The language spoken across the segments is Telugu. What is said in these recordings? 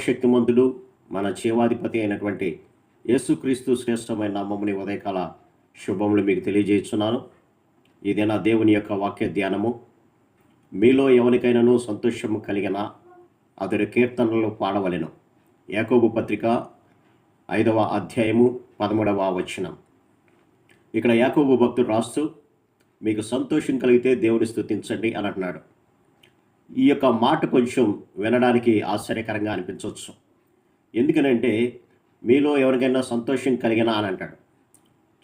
సర్వశక్తిమంతుడు మన జీవాధిపతి అయినటువంటి యేసుక్రీస్తు శ్రేష్టమైన నామముని ఉదయకాల శుభములు మీకు తెలియజేస్తున్నాను. ఇది నా దేవుని యొక్క వాక్య ధ్యానము. మీలో ఎవరికైనాను సంతోషము కలిగిన అతడి కీర్తనలు పాడవలెను. ఏకోబు పత్రిక ఐదవ అధ్యాయము పదమూడవ వచనం. ఇక్కడ యాకోబు భక్తుడు రాస్తూ మీకు సంతోషం కలిగితే దేవుని స్థుతించండి అని అంటున్నాడు. ఈ యొక్క మాట కొంచెం వినడానికి ఆశ్చర్యకరంగా అనిపించవచ్చు. ఎందుకనంటే మీలో ఎవరికైనా సంతోషం కలిగినా అని అంటాడు.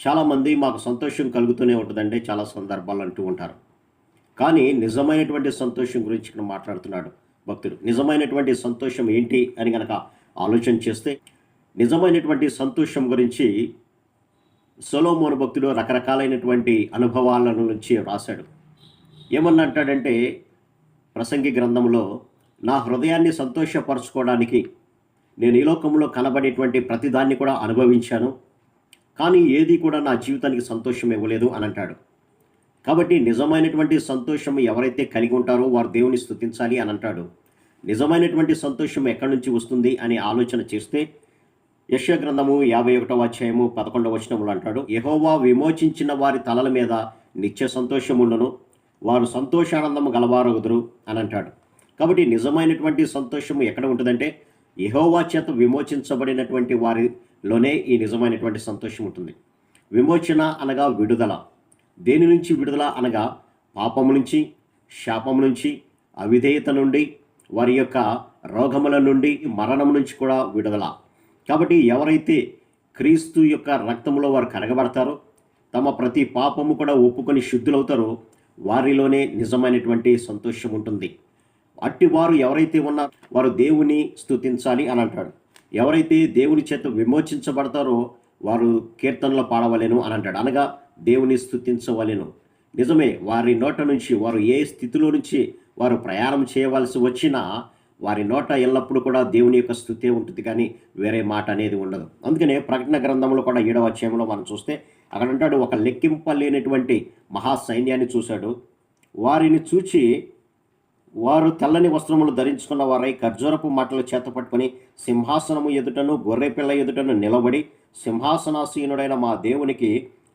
చాలామంది మాకు సంతోషం కలుగుతూనే ఉంటుందంటే చాలా సందర్భాలు అంటూ ఉంటారు. కానీ నిజమైనటువంటి సంతోషం గురించి ఇక్కడ మాట్లాడుతున్నాడు భక్తుడు. నిజమైనటువంటి సంతోషం ఏంటి అని కనుక ఆలోచన చేస్తే నిజమైనటువంటి సంతోషం గురించి సొలోమోను భక్తుడు రకరకాలైనటువంటి అనుభవాల నుంచి రాశాడు. ఏమన్నా అంటాడంటే ప్రసంగి గ్రంథంలో నా హృదయాన్ని సంతోషపరచుకోవడానికి నేను ఈ లోకంలో కనబడేటువంటి ప్రతిదాన్ని కూడా అనుభవించాను కానీ ఏది కూడా నా జీవితానికి సంతోషం ఇవ్వలేదు అని అంటాడు. కాబట్టి నిజమైనటువంటి సంతోషం ఎవరైతే కలిగి ఉంటారో వారు దేవుని స్థుతించాలి అని అంటాడు. నిజమైనటువంటి సంతోషం ఎక్కడి నుంచి వస్తుంది అని ఆలోచన చేస్తే యశ గ్రంథము యాభై ఒకటవ అధ్యాయము పదకొండవ వచనములు అంటాడు యహోవా విమోచించిన వారి తలల మీద నిత్య సంతోషం ఉండను వారు సంతోషానందము గలవారగుదురు అని అంటాడు. కాబట్టి నిజమైనటువంటి సంతోషము ఎక్కడ ఉంటుందంటే యహోవా చేత విమోచించబడినటువంటి వారిలోనే ఈ నిజమైనటువంటి సంతోషం ఉంటుంది. విమోచన అనగా విడుదల. దేని నుంచి విడుదల అనగా పాపము నుంచి శాపము నుంచి అవిధేయత నుండి వారి యొక్క రోగముల నుండి మరణం నుంచి కూడా విడుదల. కాబట్టి ఎవరైతే క్రీస్తు యొక్క రక్తంలో వారు కరగబడతారో తమ ప్రతి పాపము కూడా ఒప్పుకొని శుద్ధులవుతారో వారిలోనే నిజమైనటువంటి సంతోషం ఉంటుంది. అట్టి వారు ఎవరైతే ఉన్నారో వారు దేవుని స్థుతించాలి అని అంటాడు. ఎవరైతే దేవుని చేత విమోచించబడతారో వారు కీర్తనలు పాడవలేను అని అంటాడు. అనగా దేవుని స్థుతించవలేను నిజమే వారి నోట నుంచి వారు ఏ స్థితిలో నుంచి వారు ప్రయాణం చేయవలసి వచ్చినా వారి నోట ఎల్లప్పుడూ కూడా దేవుని యొక్క స్థుతే ఉంటుంది. కానీ వేరే మాట అనేది ఉండదు. అందుకనే ప్రకటన గ్రంథంలో కూడా ఏడవ అధ్యాయంలో మనం చూస్తే అక్కడ అంటాడు ఒక లెక్కింపలేనటువంటి మహా సైన్యాన్ని చూశాడు. వారిని చూచి వారు తెల్లని వస్త్రములు ధరించుకున్న వారై ఖర్జూరపు మాటలు చేత పట్టుకుని సింహాసనము ఎదుటను గొర్రెపిల్ల ఎదుటను నిలబడి సింహాసనాసీనుడైన మా దేవునికి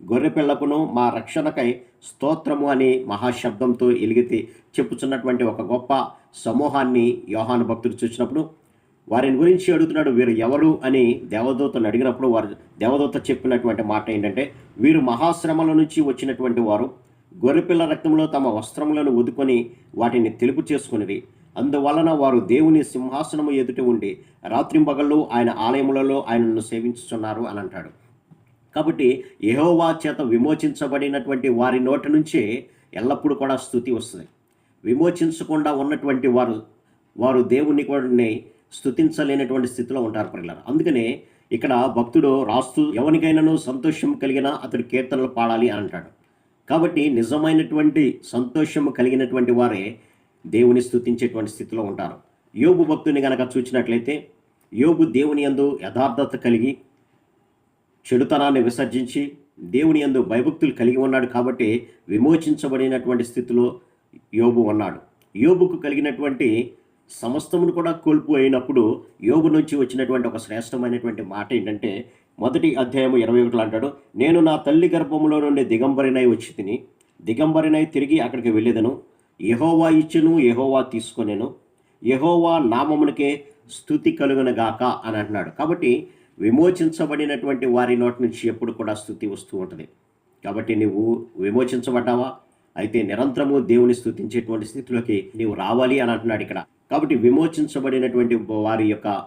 గొర్రెపిల్లకును మా రక్షణకై స్తోత్రము అని మహాశబ్దంతో ఎలిగితే చెప్పుచున్నటువంటి ఒక గొప్ప సమూహాన్ని యోహాను భక్తుడు చూసినప్పుడు వారిని గురించి అడుగుతున్నాడు వీరు ఎవరు? అని దేవదూతను అడిగినప్పుడు వారు దేవదూత చెప్పినటువంటి మాట ఏంటంటే వీరు మహాశ్రమల నుంచి వచ్చినటువంటి వారు గొర్రెపిల్ల రక్తంలో తమ వస్త్రములను ఉదుకొని వాటిని తెలుపు చేసుకునిరి. అందువలన వారు దేవుని సింహాసనము ఎదుట ఉండి రాత్రింపగళ్ళు ఆయన ఆలయములలో ఆయనను సేవించుతున్నారు అని అంటాడు. కాబట్టి యహోవా చేత విమోచించబడినటువంటి వారి నోటి నుంచే ఎల్లప్పుడూ కూడా స్థుతి వస్తుంది. విమోచించకుండా ఉన్నటువంటి వారు వారు దేవుని కూడా స్థుతించలేనటువంటి స్థితిలో ఉంటారు పిల్లలు అందుకనే ఇక్కడ భక్తుడు రాస్తూ ఎవరికైనాను సంతోషం కలిగినా అతడు కీర్తనలు పాడాలి అని అంటాడు. కాబట్టి నిజమైనటువంటి సంతోషం కలిగినటువంటి వారే దేవుని స్థుతించేటువంటి స్థితిలో ఉంటారు. యోగు భక్తుని గనక చూసినట్లయితే యోగు దేవుని యందు యథార్థత కలిగి చెడుతనాన్ని విసర్జించి దేవుని యందు భయభక్తులు కలిగి ఉన్నాడు కాబట్టి విమోచించబడినటువంటి స్థితిలో యోబు ఉన్నాడు. యోబుకు కలిగినటువంటి సమస్తమును కూడా కోల్పోయినప్పుడు యోగు నుంచి వచ్చినటువంటి ఒక శ్రేష్టమైనటువంటి మాట ఏంటంటే మొదటి అధ్యాయము ఇరవై ఒకటిలో అంటాడు నేను నా తల్లి గర్భములో నుండి దిగంబరినై వచ్చి తిని దిగంబరినై తిరిగి అక్కడికి వెళ్ళేదను. యహోవా ఇచ్చును యహోవా తీసుకొనేను. యహోవా నామమునికే స్థుతి కలుగునగాక అని అంటున్నాడు. కాబట్టి విమోచించబడినటువంటి వారి నోటి నుంచి ఎప్పుడు కూడా స్థుతి వస్తూ ఉంటుంది. కాబట్టి నువ్వు విమోచించబడ్డావా? అయితే నిరంతరము దేవుని స్థుతించేటువంటి స్థితిలోకి నీవు రావాలి అని అంటున్నాడు ఇక్కడ. కాబట్టి విమోచించబడినటువంటి వారి యొక్క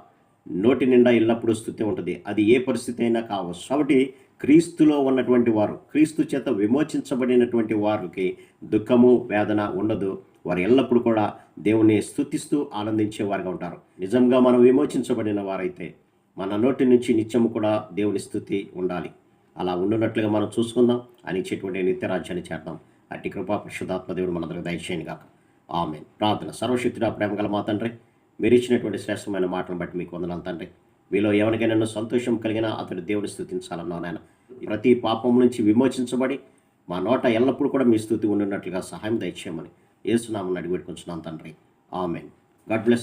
నోటి నిండా ఎల్లప్పుడూ స్థుతి ఉంటుంది. అది ఏ పరిస్థితి అయినా కావచ్చు. కాబట్టి క్రీస్తులో ఉన్నటువంటి వారు క్రీస్తు చేత విమోచించబడినటువంటి వారికి దుఃఖము వేదన ఉండదు. వారు ఎల్లప్పుడూ కూడా దేవుని స్థుతిస్తూ ఆనందించే వారుగా ఉంటారు. నిజంగా మనం విమోచించబడిన వారైతే మన నోటి నుంచి నిత్యము కూడా దేవుని స్థుతి ఉండాలి. అలా ఉండున్నట్లుగా మనం చూసుకుందాం. అని ఇచ్చేటువంటి నిత్యరాజ్యాన్ని చేద్దాం. అట్టి కృపా పరిశుధాత్మ దేవుడు మనందరికి దయచేయను కాక ఆమె ప్రార్థన. సర్వశక్తుడా ప్రేమగల మా తండ్రి మీరు ఇచ్చినటువంటి శ్రేష్టమైన మాటలను బట్టి మీకు వందనాలు తండ్రి. మీలో ఎవరికైనా సంతోషం కలిగినా అతడు దేవుని స్థుతించాలన్నా నాయన. ప్రతి పాపం నుంచి విమోచించబడి మా నోట ఎల్లప్పుడూ కూడా మీ స్థుతి ఉండినట్లుగా సహాయం దయచేయమని ఏసునామని అడిగి పెట్టుకుంటున్నాను తండ్రి. ఆమెన్. God bless you.